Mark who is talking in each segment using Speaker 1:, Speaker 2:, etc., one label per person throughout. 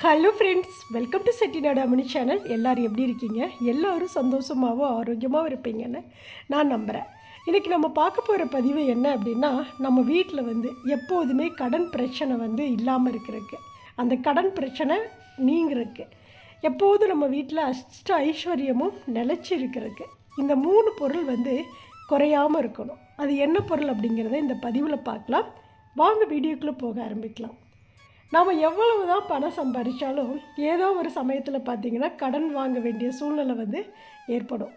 Speaker 1: Hello friends welcome to Chettinad Amani channel எல்லோரும் எப்படி இருக்கீங்க? எல்லோரும் சந்தோஷமாகவும் ஆரோக்கியமாகவும் இருப்பீங்கன்னு நான் நம்புகிறேன் இன்றைக்கி நம்ம பார்க்க போகிற பதிவு என்ன அப்படின்னா நம்ம வீட்டில் வந்து எப்போதுமே கடன் பிரச்சனை வந்து இல்லாமல் இருக்கிறதுக்கு. அந்த கடன் பிரச்சனை நீங்கிறதுக்கு. எப்போதும் நம்ம வீட்டில் அஷ்ட ஐஸ்வர்யமும் நிலச்சி இருக்கிறதுக்கு. இந்த மூணு பொருள் வந்து குறையாமல் இருக்கணும். அது என்ன பொருள் அப்படிங்கிறத இந்த பதிவில் பார்க்கலாம். வாங்க வீடியோக்குள்ளே போக ஆரம்பிக்கலாம். நாம் எவ்வளவு தான் பணம் சம்பாதிச்சாலும் ஏதோ ஒரு சமயத்தில் பார்த்தீங்கன்னா கடன் வாங்க வேண்டிய சூழ்நிலை வந்து ஏற்படும்.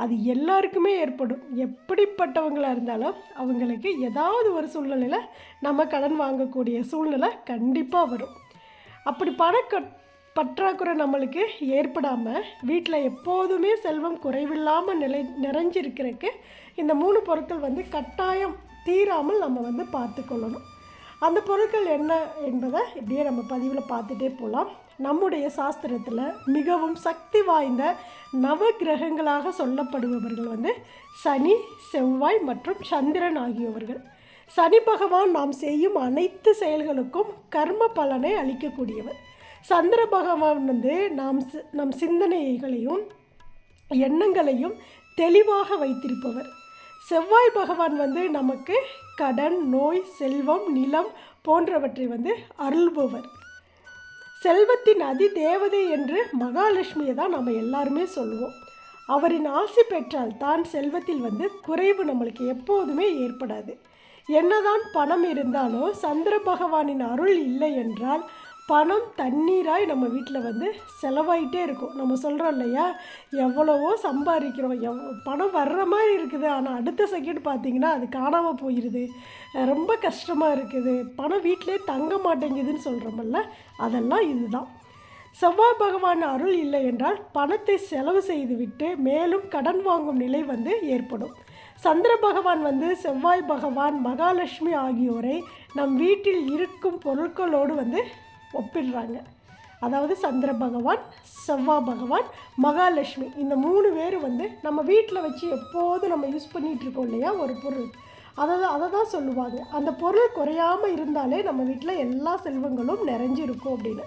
Speaker 1: அது எல்லாருக்குமே ஏற்படும். எப்படிப்பட்டவங்களாக இருந்தாலும் அவங்களுக்கு ஏதாவது ஒரு சூழ்நிலையில் நம்ம கடன் வாங்கக்கூடிய சூழ்நிலை கண்டிப்பாக வரும். அப்படி பண பற்றாக்குறை நம்மளுக்கு ஏற்படாமல் வீட்டில் எப்போதுமே செல்வம் குறைவில்லாமல் நிலை நிறைஞ்சிருக்கிறதுக்கு இந்த மூணு பொருட்கள் வந்து கட்டாயம் தீராமல் நம்ம வந்து பார்த்துக்கொள்ளணும். அந்த பொருட்கள் என்ன என்பதை இப்படியே நம்ம பதிவில் பார்த்துட்டே போகலாம் நம்முடைய சாஸ்திரத்தில் மிகவும் சக்தி வாய்ந்த நவ கிரகங்களாக சொல்லப்படுபவர்கள் வந்து சனி செவ்வாய் மற்றும் சந்திரன் ஆகியவர்கள் சனி பகவான் நாம் செய்யும் அனைத்து செயல்களுக்கும் கர்ம பலனை அளிக்கக்கூடியவர். சந்திர பகவான் வந்து நாம் சி- நம் சிந்தனைகளையும் எண்ணங்களையும் தெளிவாக வைத்திருப்பவர். செவ்வாய் பகவான் வந்து நமக்கு கடன் நோய் செல்வம் நிலம் போன்றவற்றை வந்து அருள்பவர். செல்வத்தின் அதி தேவதை என்று மகாலட்சுமியை தான் நம்ம எல்லாருமே சொல்லுவோம். அவரின் ஆசி பெற்றால் தான் செல்வத்தில் வந்து குறைவு நம்மளுக்கு எப்போதுமே ஏற்படாது. என்னதான் பணம் இருந்தாலும் சந்திர பகவானின் அருள் இல்லை என்றால் பணம் தண்ணீராய் நம்ம வீட்டில் வந்து செலவாயிட்டே இருக்கும். நம்ம சொல்கிறோம் இல்லையா? எவ்வளவோ சம்பாதிக்கிறோம். எவ் பணம் வர்ற மாதிரி இருக்குது. ஆனால் அடுத்த செகண்ட் பார்த்தீங்கன்னா அது காணாமல் போயிடுது ரொம்ப கஷ்டமாக இருக்குது. பணம் வீட்டிலே தங்க மாட்டேங்குதுன்னு சொல்கிறோமல்ல அதெல்லாம் இதுதான். செவ்வாய் பகவான் அருள் இல்லை என்றால் பணத்தை செலவு செய்துவிட்டு மேலும் கடன் வாங்கும் நிலை வந்து ஏற்படும். சந்திர பகவான் வந்து செவ்வாய் பகவான் மகாலட்சுமி ஆகியோரை நம் வீட்டில் இருக்கும் பொருட்களோடு வந்து ஒப்பிடுறாங்க. அதாவது சந்திர பகவான் செவ்வா பகவான் மகாலட்சுமி. இந்த மூணு பேர் வந்து நம்ம வீட்டில் வச்சு எப்போதும் நம்ம யூஸ் பண்ணிகிட்டு இருக்கோம் இல்லையா? ஒரு பொருள். அதை தான் அதை தான் சொல்லுவாங்க. அந்த பொருள் குறையாமல் இருந்தாலே நம்ம வீட்டில் எல்லா செல்வங்களும் நிறைஞ்சிருக்கும் அப்படின்னு.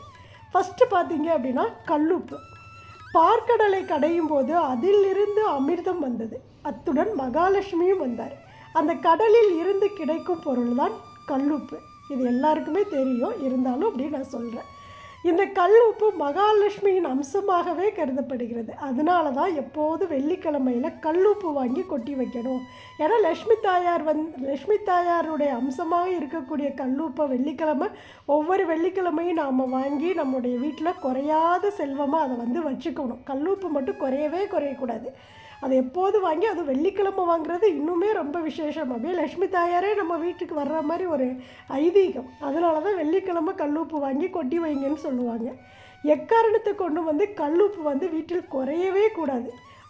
Speaker 1: ஃபஸ்ட்டு பார்த்தீங்க அப்படின்னா கல்லுப்பு. பார்க்கடலை கடையும் போது அதிலிருந்து அமிர்தம் வந்தது. அத்துடன் மகாலட்சுமியும் வந்தார். அந்த கடலில் இருந்து கிடைக்கும் பொருள் தான் கல்லுப்பு. இது எல்லாருக்குமே தெரியும். இருந்தாலும் அப்படி நான் சொல்கிறேன் இந்த கல் உப்பு மகாலட்சுமியின் அம்சமாகவே கருதப்படுகிறது. அதனால தான் எப்போது வெள்ளிக்கிழமையில் கல்லுப்பு வாங்கி கொட்டி வைக்கணும். ஏன்னா லக்ஷ்மி தாயார் வந் லக்ஷ்மி தாயாருடைய அம்சமாக இருக்கக்கூடிய கல் உப்பை வெள்ளிக்கிழமை ஒவ்வொரு வெள்ளிக்கிழமையும் நாம் வாங்கி நம்முடைய வீட்டில் குறையாத செல்வமாக அதை வந்து வச்சுக்கணும். கல் உப்பு மட்டும் குறையவே குறையக்கூடாது. அதை எப்போது வாங்கி அது வெள்ளிக்கிழமை வாங்குறது இன்னுமே ரொம்ப விசேஷம். அப்படியே லக்ஷ்மி தாயாரே நம்ம வீட்டுக்கு வர்ற மாதிரி ஒரு ஐதீகம். அதனால தான் வெள்ளிக்கிழமை கல்லூப்பு வாங்கி கொட்டி வைங்கன்னு சொல்லுவாங்க. எக்காரணத்தை கொண்டு வந்து கல்லுப்பு வந்து வீட்டில் குறையவே கூடாது.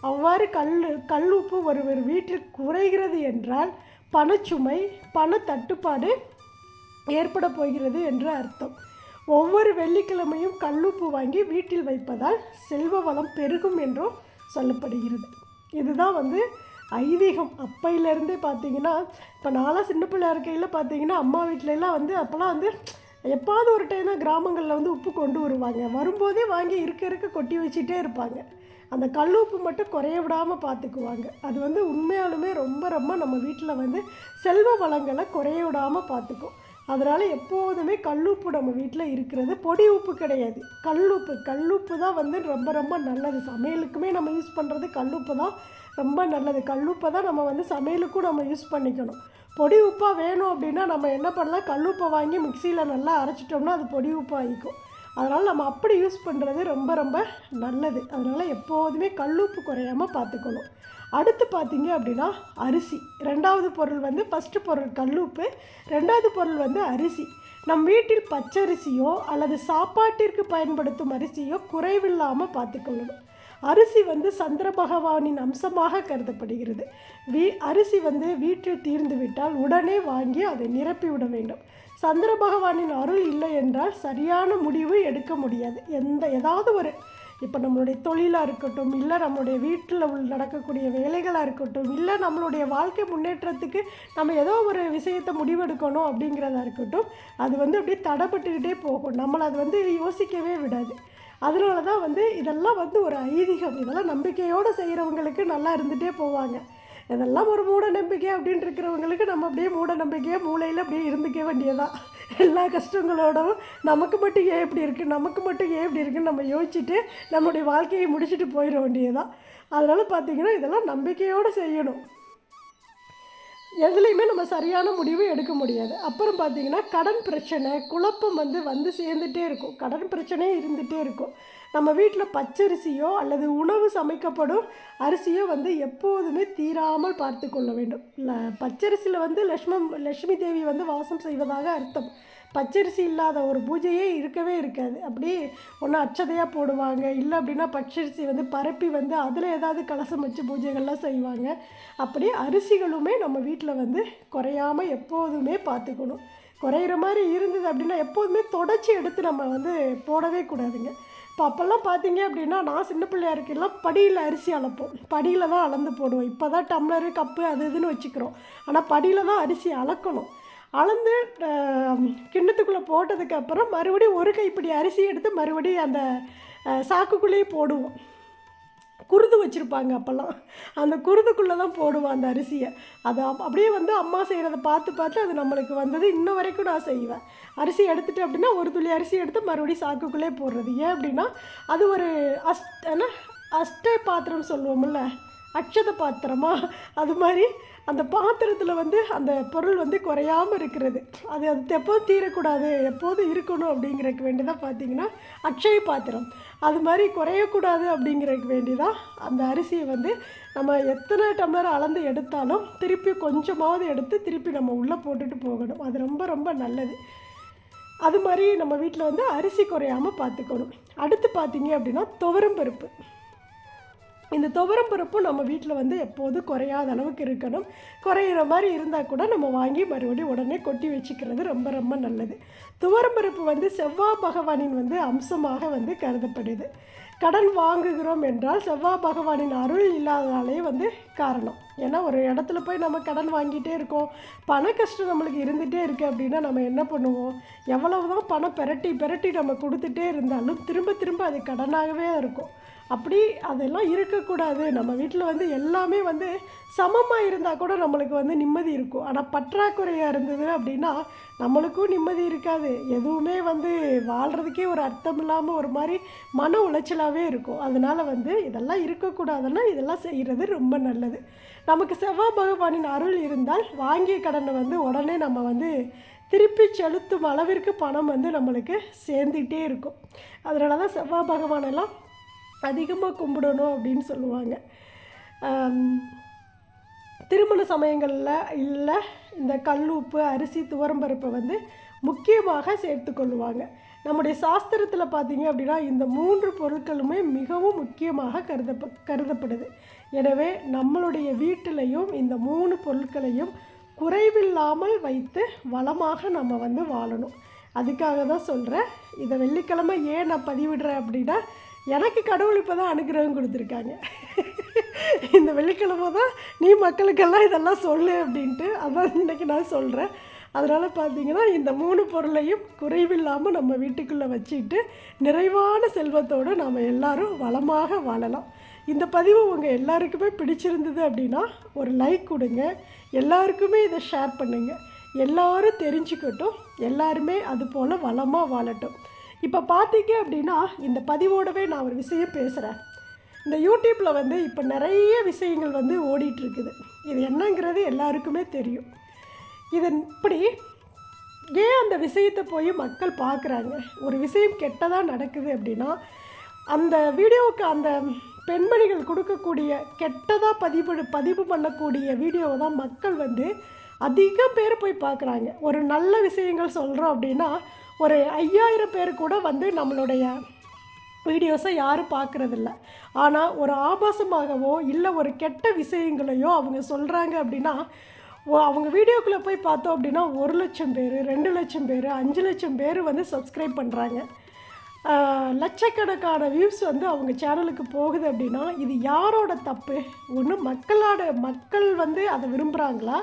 Speaker 1: அவ்வாறு கல் கல்லுப்பு ஒருவர் வீட்டில் குறைகிறது என்றால் பணச்சுமை பண தட்டுப்பாடு ஏற்பட போகிறது என்று அர்த்தம். ஒவ்வொரு வெள்ளிக்கிழமையும் கல்லுப்பு வாங்கி வீட்டில் வைப்பதால் செல்வ வளம் பெருகும் என்றும் சொல்லப்படுகிறது. இதுதான் வந்து ஐதீகம். அப்பையிலேருந்தே பார்த்தீங்கன்னா இப்போ நான்லாம் சின்ன பிள்ளையா இருக்கையில் பார்த்தீங்கன்னா அம்மா வீட்டிலலாம் வந்து அப்போல்லாம் வந்து எப்பாவது ஒரு டைம் தான் கிராமங்களில் வந்து உப்பு கொண்டு வருவாங்க. வரும்போதே வாங்கி இருக்க இருக்க கொட்டி வச்சுட்டே இருப்பாங்க. அந்த கல் உப்பு மட்டும் குறைய விடாமல் பார்த்துக்குவாங்க. அது வந்து உண்மையாலுமே ரொம்ப ரொம்ப நம்ம வீட்டில் வந்து செல்வ வளங்களை குறைய விடாமல் பார்த்துக்கும். அதனால் எப்போதுமே கல்லுப்பு நம்ம வீட்டில் இருக்கிறது பொடி உப்பு கிடையாது. கல்லுப்பு கல்லுப்பு தான் வந்து ரொம்ப ரொம்ப நல்லது. சமையலுக்குமே நம்ம யூஸ் பண்ணுறது கல்லுப்பு தான் ரொம்ப நல்லது. கல்லுப்பை தான் நம்ம வந்து சமையலுக்கும் நம்ம யூஸ் பண்ணிக்கணும். பொடி உப்பாக வேணும் அப்படின்னா நம்ம என்ன பண்ணலாம்? கல்லுப்பை வாங்கி மிக்சியில் நல்லா அரைச்சிட்டோம்னா அது பொடி உப்பாக ஆகிக்கும் அதனால் நம்ம அப்படி யூஸ் பண்ணுறது ரொம்ப ரொம்ப நல்லது. அதனால் எப்போதுமே கல்லுப்பு குறையாமல் பார்த்துக்கணும். அடுத்து பார்த்தீங்க அப்படின்னா அரிசி. ரெண்டாவது பொருள் வந்து ஃபஸ்ட்டு பொருள் கல்லுப்பு. ரெண்டாவது பொருள் வந்து அரிசி. நம் வீட்டில் பச்சரிசியோ அல்லது சாப்பாட்டிற்கு பயன்படுத்தும் அரிசியோ குறைவில்லாமல் பார்த்துக்கொள்ளணும் அரிசி வந்து சந்திர பகவானின் அம்சமாக கருதப்படுகிறது. வீ அரிசி வந்து வீட்டில் தீர்ந்து விட்டால் உடனே வாங்கி அதை நிரப்பிவிட வேண்டும். சந்திர பகவானின் அருள் இல்லை என்றால் சரியான முடிவு எடுக்க முடியாது. எந்த ஏதாவது ஒரு இப்போ நம்மளுடைய தொழிலாக இருக்கட்டும் இல்லை நம்மளுடைய வீட்டில் உள்ள நடக்கக்கூடிய வேலைகளாக இருக்கட்டும் இல்லை நம்மளுடைய வாழ்க்கை முன்னேற்றத்துக்கு நம்ம ஏதோ ஒரு விஷயத்தை முடிவெடுக்கணும் அப்படிங்கிறதா இருக்கட்டும் அது வந்து அப்படியே தடைப்பட்டுக்கிட்டே போகும். நம்மளை அது வந்து யோசிக்கவே விடாது. அதனால தான் வந்து இதெல்லாம் வந்து ஒரு ஐதீகம். இதெல்லாம் நம்பிக்கையோடு செய்கிறவங்களுக்கு நல்லா இருந்துகிட்டே போவாங்க. இதெல்லாம் ஒரு மூட நம்பிக்கை அப்படின்னு இருக்கிறவங்களுக்கு நம்ம அப்படியே மூட நம்பிக்கையாக மூளையில் அப்படியே இருந்துக்க வேண்டியதான் எல்லா கஷ்டங்களோடவும் நமக்கு மட்டும் ஏன் இப்படி இருக்குது நமக்கு மட்டும் ஏன் இப்படி இருக்குன்னு நம்ம யோசிச்சுட்டு நம்மளுடைய வாழ்க்கையை முடிச்சுட்டு போயிட வேண்டியதான் அதனால் பார்த்திங்கன்னா இதெல்லாம் நம்பிக்கையோடு செய்யணும். எதுலேயுமே நம்ம சரியான முடிவு எடுக்க முடியாது. அப்புறம் பார்த்திங்கன்னா கடன் பிரச்சனை குழப்பம் வந்து வந்து சேர்ந்துட்டே இருக்கும். கடன் பிரச்சனையே இருந்துகிட்டே இருக்கும். நம்ம வீட்டில் பச்சரிசியோ அல்லது உணவு சமைக்கப்படும் அரிசியோ வந்து எப்போதுமே தீராமல் பார்த்து கொள்ள வேண்டும். பச்சரிசியில் வந்து லக்ஷ்மம் லக்ஷ்மி தேவி வந்து வாசம் செய்வதாக அர்த்தம். பச்சரிசி இல்லாத ஒரு பூஜையே இருக்கவே இருக்காது. அப்படி ஒன்று அச்சதையாக போடுவாங்க. இல்லை அப்படின்னா பச்சரிசி வந்து பரப்பி வந்து அதில் ஏதாவது கலசம் வச்சு பூஜைகள்லாம் செய்வாங்க. அப்படி அரிசிகளுமே நம்ம வீட்டில் வந்து குறையாமல் எப்போதுமே பார்த்துக்கணும். குறையிற மாதிரி இருந்தது அப்படின்னா எப்போதுமே தொடச்சி எடுத்து நம்ம வந்து போடவே கூடாதுங்க. இப்போ அப்போல்லாம் பார்த்தீங்க அப்படின்னா நான் சின்ன பிள்ளையா இருக்கையெல்லாம் படியில் அரிசி அளப்போம். படியில் தான் அளந்து போடுவோம். இப்போ தான் டம்ளரு கப்பு அது இதுன்னு வச்சுக்கிறோம். ஆனால் படியில் தான் அரிசி அளக்கணும். அளந்து கிண்ணத்துக்குள்ளே போட்டதுக்கப்புறம் மறுபடியும் ஒரு கைப்பிடி அரிசி எடுத்து மறுபடியும் அந்த சாக்குக்குள்ளேயே போடுவோம். குருது வச்சுருப்பாங்க அப்போல்லாம். அந்த குருதுக்குள்ளே தான் போடுவோம் அந்த அரிசியை. அதை அப்படியே வந்து அம்மா செய்கிறத பார்த்து பார்த்து அது நம்மளுக்கு வந்தது. இன்ன வரைக்கும் நான் செய்வேன். அரிசி எடுத்துகிட்டு அப்படின்னா ஒரு துளி அரிசி எடுத்து மறுபடியும் சாக்குக்குள்ளே போடுறது. ஏன் அப்படின்னா அது ஒரு அஸ்ட் என்ன? அஷ்ட பாத்திரம் சொல்லுவோம்ல. அக்ஷத பாத்திரமா? அது மாதிரி அந்த பாத்திரத்தில் வந்து அந்த பொருள் வந்து குறையாமல் இருக்கிறது. அது அது எப்போதும் தீரக்கூடாது. எப்போதும் இருக்கணும் அப்படிங்கிறதுக்கு வேண்டி தான் பார்த்தீங்கன்னா அக்ஷய பாத்திரம். அது மாதிரி குறையக்கூடாது அப்படிங்கிறதுக்கு வேண்டி தான் அந்த அரிசியை வந்து நம்ம எத்தனை டம்ளர் அளந்து எடுத்தாலும் திருப்பி கொஞ்சமாவது எடுத்து திருப்பி நம்ம உள்ளே போட்டுட்டு போகணும். அது ரொம்ப ரொம்ப நல்லது. அது மாதிரி நம்ம வீட்டில் வந்து அரிசி குறையாமல் பார்த்துக்கணும் அடுத்து பார்த்தீங்க அப்படின்னா துவரம்பருப்பு இந்த துவரம் பருப்பும் நம்ம வீட்டில் வந்து எப்போதும் குறையாத அளவுக்கு இருக்கணும். குறையிற மாதிரி இருந்தால் கூட நம்ம வாங்கி மறுபடியும் உடனே கொட்டி வச்சுக்கிறது ரொம்ப ரொம்ப நல்லது. துவரம் பருப்பு வந்து செவ்வாய் பகவானின் வந்து அம்சமாக வந்து கருதப்படுது. கடன் வாங்குகிறோம் என்றால் செவ்வாய் பகவானின் அருள் இல்லாதனாலே வந்து காரணம். ஏன்னா ஒரு இடத்துல போய் நம்ம கடன் வாங்கிட்டே இருக்கோம். பண கஷ்டம் நம்மளுக்கு இருந்துகிட்டே இருக்குது அப்படின்னா நம்ம என்ன பண்ணுவோம்? எவ்வளவு தான் பணம் பெரட்டி பெரட்டி நம்ம கொடுத்துட்டே இருந்தாலும் திரும்ப திரும்ப அது கடனாகவே இருக்கும். அப்படி அதெல்லாம் இருக்கக்கூடாது. நம்ம வீட்டில் வந்து எல்லாமே வந்து சமமாக இருந்தால் கூட நம்மளுக்கு வந்து நிம்மதி இருக்கும். ஆனால் பற்றாக்குறையாக இருந்தது அப்படின்னா நம்மளுக்கும் நிம்மதி இருக்காது. எதுவுமே வந்து வாழ்கிறதுக்கே ஒரு அர்த்தம் இல்லாமல் ஒரு மாதிரி மன உளைச்சலாகவே இருக்கும். அதனால் வந்து இதெல்லாம் இருக்கக்கூடாதுன்னா இதெல்லாம் செய்கிறது ரொம்ப நல்லது. நமக்கு செவ்வாய் பகவானின் அருள் இருந்தால் வாங்கிய கடனை வந்து உடனே நம்ம வந்து திருப்பி செலுத்தும் அளவிற்கு பணம் வந்து நம்மளுக்கு சேர்ந்துக்கிட்டே இருக்கும். அதனால தான் செவ்வாய் பகவானெல்லாம் அதிகமாக கும்பிடணும் அப்படின்னு சொல்லுவாங்க. திருமண சமயங்களில் இல்லை இந்த கல் உப்பு அரிசி துவரம்பருப்பை வந்து முக்கியமாக சேர்த்து கொள்ளுவாங்க. நம்முடைய சாஸ்திரத்தில் பார்த்தீங்க அப்படின்னா இந்த மூன்று பொருட்களுமே மிகவும் முக்கியமாக கருதப்ப கருதப்படுது. எனவே நம்மளுடைய வீட்டிலையும் இந்த மூணு பொருட்களையும் குறைவில்லாமல் வைத்து வளமாக நம்ம வந்து வாழணும். அதுக்காக தான் சொல்கிறேன் இதை வெள்ளிக்கிழமை ஏன் நான் பதிவிடுறேன் அப்படின்னா எனக்கு கடவுள் இப்போ தான் அனுகிரகம் கொடுத்துருக்காங்க. இந்த வெள்ளிக்கிழமை தான் நீ மக்களுக்கெல்லாம் இதெல்லாம் சொல்லு அப்படின்ட்டு அதான் இன்றைக்கி நான் சொல்கிறேன் அதனால் பார்த்தீங்கன்னா இந்த மூணு பொருளையும் குறைவில்லாமல் நம்ம வீட்டுக்குள்ளே வச்சுக்கிட்டு நிறைவான செல்வத்தோடு நாம் எல்லோரும் வளமாக வாழலாம். இந்த பதிவு உங்கள் எல்லாருக்குமே பிடிச்சிருந்தது அப்படின்னா ஒரு லைக் கொடுங்க. எல்லாருக்குமே இதை ஷேர் பண்ணுங்கள் எல்லோரும் தெரிஞ்சுக்கட்டும். எல்லாருமே அது போல் வளமாக வாழட்டும். இப்போ பார்த்தீங்க அப்படின்னா இந்த பதிவோடவே நான் ஒரு விஷயம் பேசுகிறேன் இந்த யூடியூப்பில் வந்து இப்போ நிறைய விஷயங்கள் வந்து ஓடிட்டுருக்குது. இது என்னங்கிறது எல்லாருக்குமே தெரியும். இது இப்படி ஏன் அந்த விஷயத்தை போய் மக்கள் பார்க்குறாங்க ஒரு விஷயம் கெட்டதாக நடக்குது அப்படின்னா அந்த வீடியோவுக்கு அந்த பெண்மணிகள் கொடுக்கக்கூடிய கெட்டதாக பதிவு பதிவு பண்ணக்கூடிய வீடியோவை தான் மக்கள் வந்து அதிக பேர் போய் பார்க்குறாங்க ஒரு நல்ல விஷயங்கள் சொல்கிறோம் அப்படின்னா ஒரு ஐயாயிரம் பேர் கூட வந்து நம்மளுடைய வீடியோஸை யாரும் பார்க்குறதில்ல. ஆனால் ஒரு ஆபாசமாகவோ இல்லை ஒரு கெட்ட விஷயங்களையோ அவங்க சொல்கிறாங்க அப்படின்னா அவங்க வீடியோக்குள்ளே போய் பார்த்தோம் அப்படின்னா ஒரு லட்சம் பேர் ரெண்டு லட்சம் பேர் அஞ்சு லட்சம் பேர் வந்து சப்ஸ்கிரைப் பண்ணுறாங்க லட்சக்கணக்கான வியூஸ் வந்து அவங்க சேனலுக்கு போகுது அப்படின்னா இது யாரோட தப்பு? ஒன்று மக்களோட மக்கள் வந்து அதை விரும்புகிறாங்களா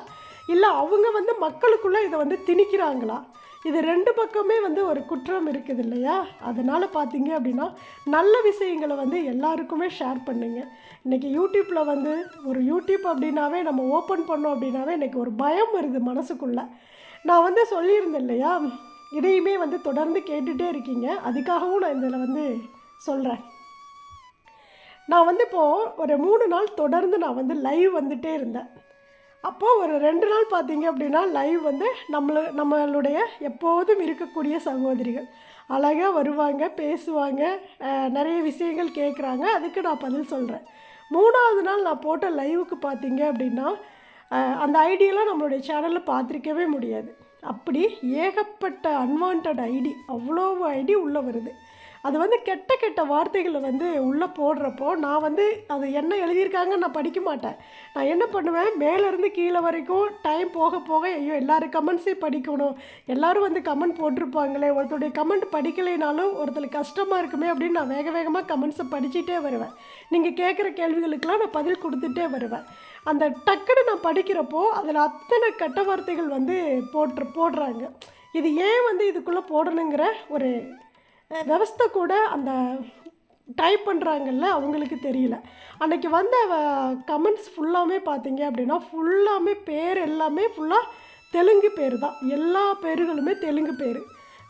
Speaker 1: இல்லை அவங்க வந்து மக்களுக்குள்ளே இதை வந்து திணிக்கிறாங்களா? இது ரெண்டு பக்கமே வந்து ஒரு குற்றம் இருக்குது இல்லையா? அதனால் பார்த்தீங்க அப்படின்னா நல்ல விஷயங்களை வந்து எல்லாருக்குமே ஷேர் பண்ணுங்க. இன்றைக்கி யூடியூப்பில் வந்து ஒரு யூடியூப் அப்படின்னாவே நம்ம ஓப்பன் பண்ணோம் அப்படின்னாவே எனக்கு ஒரு பயம் வருது மனசுக்குள்ளே. நான் வந்து சொல்லியிருந்தேன் இல்லையா? இதையுமே வந்து தொடர்ந்து கேட்டுகிட்டே இருக்கீங்க. அதுக்காகவும் நான் இதில் வந்து சொல்கிறேன் நான் வந்து இப்போது ஒரு மூணு நாள் தொடர்ந்து நான் வந்து லைவ் வந்துகிட்டே இருந்தேன். அப்போது ஒரு ரெண்டு நாள் பார்த்தீங்க அப்படின்னா லைவ் வந்து நம்மள நம்மளுடைய எப்போதும் இருக்கக்கூடிய சகோதரிகள். அழகாக வருவாங்க பேசுவாங்க நிறைய விஷயங்கள் கேட்குறாங்க அதுக்கு நான் பதில் சொல்கிறேன் மூணாவது நாள் நான் போட்ட லைவுக்கு பார்த்தீங்க அப்படின்னா அந்த ஐடியெல்லாம் நம்மளுடைய சேனலில் பார்த்துருக்கவே முடியாது. அப்படி ஏகப்பட்ட அன்வான்ட் ஐடி அவ்வளோ ஐடி உள்ளே வருது. அது வந்து கெட்ட கெட்ட வார்த்தைகளை வந்து உள்ளே போடுறப்போ நான் வந்து அது என்ன எழுதியிருக்காங்கன்னு நான் படிக்க மாட்டேன். நான் என்ன பண்ணுவேன்? மேலேருந்து கீழே வரைக்கும் டைம் போக போக ஐயோ எல்லோரும் கமெண்ட்ஸையும் படிக்கணும். எல்லோரும் வந்து கமெண்ட் போட்டிருப்பாங்களே ஒருத்தருடைய கமெண்ட் படிக்கலைனாலும் ஒருத்தருக்கு கஷ்டமாக இருக்குமே அப்படின்னு நான் வேக வேகமாக கமெண்ட்ஸை படிச்சுட்டே வருவேன். நீங்கள் கேட்குற கேள்விகளுக்கெல்லாம் நான் பதில் கொடுத்துட்டே வருவேன். அந்த டக்குன்னு நான் படிக்கிறப்போ அதில் அத்தனை கெட்ட வார்த்தைகள் வந்து போட்டு போடுறாங்க. இது ஏன் வந்து இதுக்குள்ளே போடணுங்கிற ஒரு அஹ், விவஸ்தை கூட அந்த டைப் பண்ணுறாங்கல்ல அவங்களுக்கு தெரியல. அன்னைக்கு வந்த கமெண்ட்ஸ் ஃபுல்லாமே பார்த்தீங்க அப்படின்னா ஃபுல்லாமே பேர் எல்லாமே ஃபுல்லாக தெலுங்கு பேர் தான் எல்லா பேர்களுமே தெலுங்கு பேர்.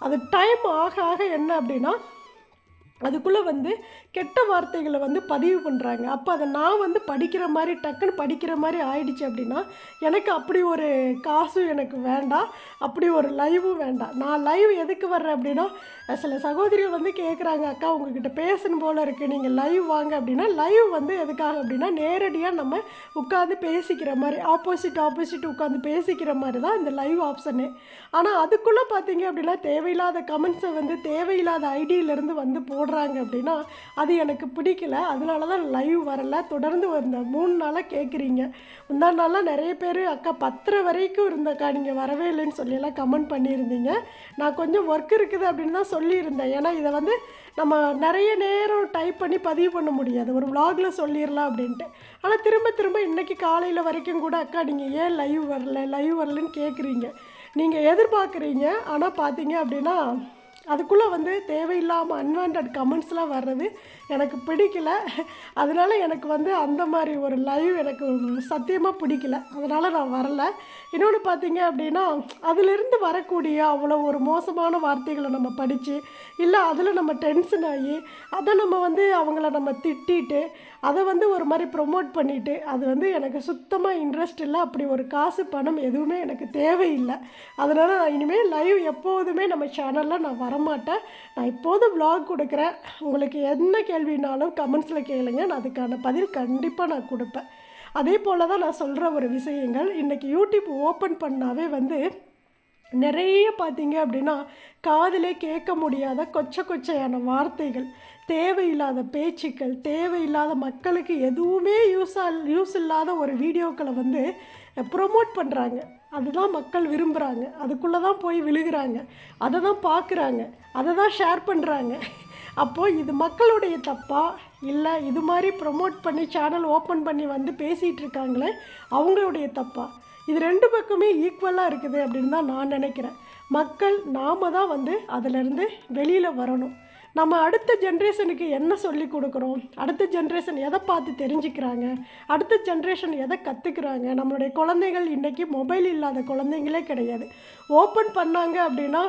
Speaker 1: அது டைம் ஆக ஆக என்ன அப்படின்னா அதுக்குள்ளே வந்து கெட்ட வார்த்தைகளை வந்து பதிவு பண்ணுறாங்க அப்போ அதை நான் வந்து படிக்கிற மாதிரி டக்குன்னு படிக்கிற மாதிரி ஆயிடுச்சு அப்படின்னா எனக்கு அப்படி ஒரு காசும் எனக்கு வேண்டாம். அப்படி ஒரு லைவும் வேண்டாம். நான் லைவ் எதுக்கு வர்றேன் அப்படின்னா சில சகோதரிகள் வந்து கேட்குறாங்க அக்கா உங்ககிட்ட பேசணும் போல் இருக்குது நீங்கள் லைவ் வாங்க அப்படின்னா லைவ் வந்து எதுக்காக அப்படின்னா நேரடியாக நம்ம உட்காந்து பேசிக்கிற மாதிரி ஆப்போசிட் ஆப்போசிட் உட்காந்து பேசிக்கிற மாதிரி தான் இந்த லைவ் ஆப்ஷனு ஆனால் அதுக்குள்ளே பார்த்தீங்க அப்படின்னா தேவையில்லாத கமெண்ட்ஸை வந்து தேவையில்லாத ஐடியிலேருந்து வந்து போடுறாங்க அப்படின்னா அது எனக்கு பிடிக்கல. அதனால தான் லைவ் வரல. தொடர்ந்து வந்த மூணு நாளாக கேட்குறீங்க முந்தா நாளாக நிறைய பேர் அக்கா பத்தரை வரைக்கும் இருந்தக்கா நீங்கள் வரவே இல்லைன்னு சொல்லியெல்லாம் கமெண்ட் பண்ணியிருந்தீங்க. நான் கொஞ்சம் ஒர்க் இருக்குது அப்படின்னு தான் சொல்லியிருந்தேன். ஏன்னா இதை வந்து நம்ம நிறைய நேரம் டைப் பண்ணி பதிவு பண்ண முடியாது. ஒரு விலாகில் சொல்லிடலாம் அப்படின்ட்டு. ஆனால் திரும்ப திரும்ப இன்றைக்கி காலையில் வரைக்கும் கூட அக்கா நீங்கள் ஏன் லைவ் வரல? லைவ் வரலன்னு கேட்குறீங்க நீங்கள் எதிர்பார்க்குறீங்க. ஆனால் பார்த்தீங்க அப்படின்னா அதுக்குள்ளே வந்து தேவையில்லாமல் அன்வான்ட் கமெண்ட்ஸ்லாம் வர்றது எனக்கு பிடிக்கல. அதனால எனக்கு வந்து அந்த மாதிரி ஒரு லைவ் எனக்கு சத்தியமாக பிடிக்கல. அதனால் நான் வரல. இன்னொன்று பார்த்தீங்க அப்படின்னா அதிலிருந்து வரக்கூடிய அவ்வளோ ஒரு மோசமான வார்த்தைகளை நம்ம படித்து இல்லை அதில் நம்ம டென்ஷன் ஆகி அதை நம்ம வந்து அவங்கள நம்ம திட்டிட்டு அதை வந்து ஒரு மாதிரி ப்ரொமோட் பண்ணிவிட்டு அது வந்து எனக்கு சுத்தமாக இன்ட்ரெஸ்ட் இல்லை. அப்படி ஒரு காசு பணம் எதுவுமே எனக்கு தேவையில்லை. அதனால் நான் இனிமேல் லைவ் எப்போதுமே நம்ம சேனலில் நான் வரமாட்டேன். நான் இப்போதும் வ்ளாக் கொடுக்குறேன். உங்களுக்கு என்ன கேள்வினாலும் கமெண்ட்ஸில் கேளுங்க. நான் அதுக்கான பதில் கண்டிப்பாக நான் கொடுப்பேன். அதே போல் தான் நான் சொல்கிற ஒரு விஷயங்கள். இன்றைக்கி யூடியூப் ஓப்பன் பண்ணாவே வந்து நிறைய பார்த்தீங்க அப்படின்னா காதிலே கேட்க முடியாத கொச்ச கொச்சையான வார்த்தைகள். தேவையில்லாத பேச்சுக்கள் தேவையில்லாத மக்களுக்கு எதுவுமே யூஸ் யூஸ் இல்லாத ஒரு வீடியோக்களை வந்து ப்ரொமோட் பண்ணுறாங்க அதுதான் மக்கள் விரும்புகிறாங்க அதுக்குள்ளே தான் போய் விழுகிறாங்க. அதை தான் பார்க்குறாங்க. அதை தான் ஷேர் பண்ணுறாங்க அப்போது இது மக்களுடைய தப்பா? இல்லை இது மாதிரி ப்ரொமோட் பண்ணி சேனல் ஓப்பன் பண்ணி வந்து பேசிகிட்டு இருக்காங்களே அவங்களுடைய தப்பா? இது ரெண்டு பக்கமே ஈக்குவலாக இருக்குது அப்படின்னு தான் நான் நினைக்கிறேன். மக்கள் நாம தான் வந்து அதிலிருந்து வெளியில் வரணும். நம்ம அடுத்த ஜென்ரேஷனுக்கு என்ன சொல்லி கொடுக்குறோம்? அடுத்த ஜென்ரேஷன் எதை பார்த்து தெரிஞ்சுக்கிறாங்க? அடுத்த ஜென்ரேஷன் எதை கற்றுக்குறாங்க நம்மளுடைய குழந்தைகள் இன்றைக்கி மொபைல் இல்லாத குழந்தைங்களே கிடையாது. ஓப்பன் பண்ணாங்க அப்படின்னா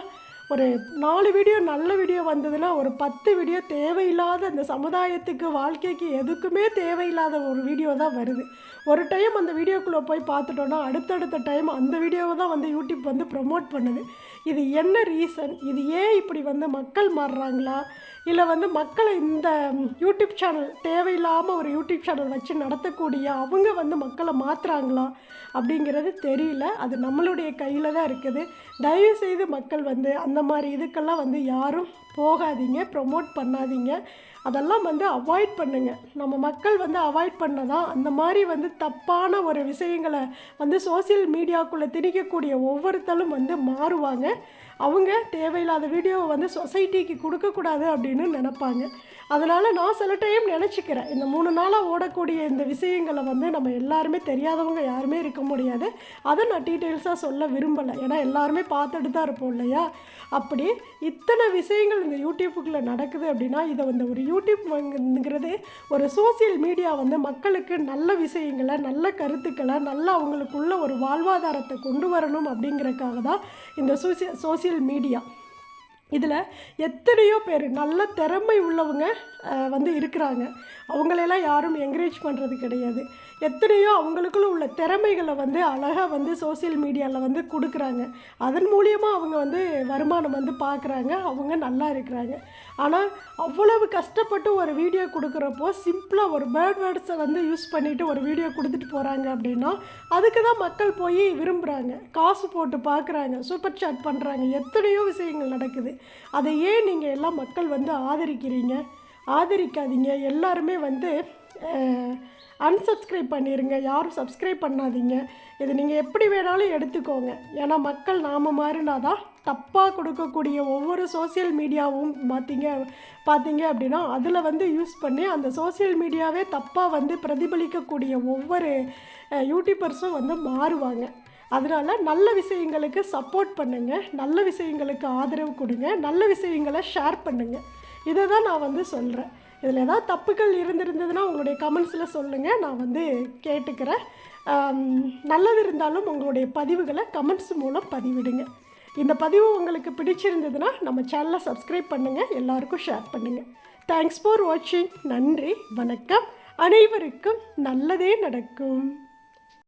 Speaker 1: ஒரு நாலு வீடியோ நல்ல வீடியோ வந்ததுன்னா ஒரு பத்து வீடியோ தேவையில்லாத அந்த சமுதாயத்துக்கு வாழ்க்கைக்கு எதுக்குமே தேவையில்லாத ஒரு வீடியோ தான் வருது. ஒரு டைம் அந்த வீடியோக்குள்ளே போய் பார்த்துட்டோன்னா அடுத்தடுத்த டைம் அந்த வீடியோவை தான் வந்து யூடியூப் வந்து ப்ரொமோட் பண்ணுது. இது என்ன ரீசன் இது ஏன் இப்படி வந்து மக்கள் மாறுறாங்களா? இல்லை வந்து மக்களை இந்த யூடியூப் சேனல் தேவையில்லாமல் ஒரு யூடியூப் சேனல் வச்சு நடத்தக்கூடிய அவங்க வந்து மக்களை மாற்றுறாங்களா அப்படிங்கிறது தெரியல. அது நம்மளுடைய கையில் தான் இருக்குது. தயவு செய்து மக்கள் வந்து அந்த மாதிரி இதுக்கெல்லாம் வந்து யாரும் போகாதீங்க ப்ரொமோட் பண்ணாதீங்க. அதெல்லாம் வந்து அவாய்ட் பண்ணுங்க. நம்ம மக்கள் வந்து அவாய்ட் பண்ண தான் அந்த மாதிரி வந்து தப்பான ஒரு விஷயங்களை வந்து சோஷியல் மீடியாக்குள்ளே திணிக்கக்கூடிய ஒவ்வொருத்தரும் வந்து மாறுவாங்க. அவங்க தேவையில்லாத வீடியோவை வந்து சொசைட்டிக்கு கொடுக்கக்கூடாது அப்படின்னு நினப்பாங்க. அதனால் நான் சில டைம் நினச்சிக்கிறேன். இந்த மூணு நாளாக ஓடக்கூடிய இந்த விஷயங்களை வந்து நம்ம எல்லாருமே தெரியாதவங்க யாருமே இருக்க முடியாது. அதை நான் டீட்டெயில்ஸாக சொல்ல விரும்பலை. ஏன்னா எல்லாருமே பார்த்துட்டு தான் இருப்போம் இல்லையா? அப்படி இத்தனை விஷயங்கள் இந்த யூடியூப்புக்குள்ளே நடக்குது அப்படின்னா இதை வந்து ஒரு யூடியூப்ங்கிறது ஒரு சோஷியல் மீடியா வந்து மக்களுக்கு நல்ல விஷயங்களை நல்ல கருத்துக்களை நல்ல அவங்களுக்குள்ள ஒரு வாழ்வாதாரத்தை கொண்டு வரணும் அப்படிங்கிறதுக்காக தான் இந்த சோசிய சோசியல் மீடியா இதில் எத்தனையோ பேர் நல்ல திறமை உள்ளவங்க வந்து இருக்கிறாங்க. அவங்களெல்லாம் யாரும் என்கரேஜ் பண்ணுறது கிடையாது. எத்தனையோ அவங்களுக்குள்ள உள்ள திறமைகளை வந்து அழகாக வந்து சோஷியல் மீடியாவில் வந்து கொடுக்குறாங்க. அதன் மூலியமாக அவங்க வந்து வருமானம் வந்து பார்க்குறாங்க அவங்க நல்லா இருக்கிறாங்க. ஆனால் அவ்வளவு கஷ்டப்பட்டு ஒரு வீடியோ கொடுக்குறப்போ சிம்பிளாக ஒரு பேர்ட் வேர்ட்ஸை வந்து யூஸ் பண்ணிவிட்டு ஒரு வீடியோ கொடுத்துட்டு போகிறாங்க அப்படின்னா அதுக்கு தான் மக்கள் போய் விரும்புகிறாங்க காசு போட்டு பார்க்குறாங்க சூப்பர் சாட் பண்ணுறாங்க எத்தனையோ விஷயங்கள் நடக்குது. அதை ஏன் நீங்கள் எல்லாம் மக்கள் வந்து ஆதரிக்கிறீங்க? ஆதரிக்காதீங்க. எல்லாருமே வந்து அன்சப்ஸ்கிரைப் பண்ணிடுங்க யாரும் சப்ஸ்கிரைப் பண்ணாதீங்க. இது நீங்கள் எப்படி வேணாலும் எடுத்துக்கோங்க. ஏன்னா மக்கள் நாம மாறினா தான் தப்பாக கொடுக்கக்கூடிய ஒவ்வொரு சோஷியல் மீடியாவும் பார்த்தீங்க பார்த்தீங்க அப்படின்னா அதில் வந்து யூஸ் பண்ணி அந்த சோஷியல் மீடியாவே தப்பாக வந்து பிரதிபலிக்கக்கூடிய ஒவ்வொரு யூடியூபர்ஸும் வந்து மாறுவாங்க. அதனால் நல்ல விஷயங்களுக்கு சப்போர்ட் பண்ணுங்கள் நல்ல விஷயங்களுக்கு ஆதரவு கொடுங்க. நல்ல விஷயங்களை ஷேர் பண்ணுங்கள் இதை தான் நான் வந்து சொல்கிறேன் இதில் ஏதாவது தப்புகள் இருந்திருந்ததுன்னா உங்களுடைய கமெண்ட்ஸில் சொல்லுங்கள் நான் வந்து கேட்டுக்கிறேன். நல்லது இருந்தாலும் உங்களுடைய பதிவுகளை கமெண்ட்ஸ் மூலம் பதிவிடுங்க. இந்த பதிவு உங்களுக்கு பிடிச்சிருந்ததுன்னா நம்ம சேனலை சப்ஸ்கிரைப் பண்ணுங்கள் எல்லாருக்கும் ஷேர் பண்ணுங்கள் தேங்க்ஸ் ஃபார் வாட்சிங் நன்றி வணக்கம். அனைவருக்கும் நல்லதே நடக்கும்.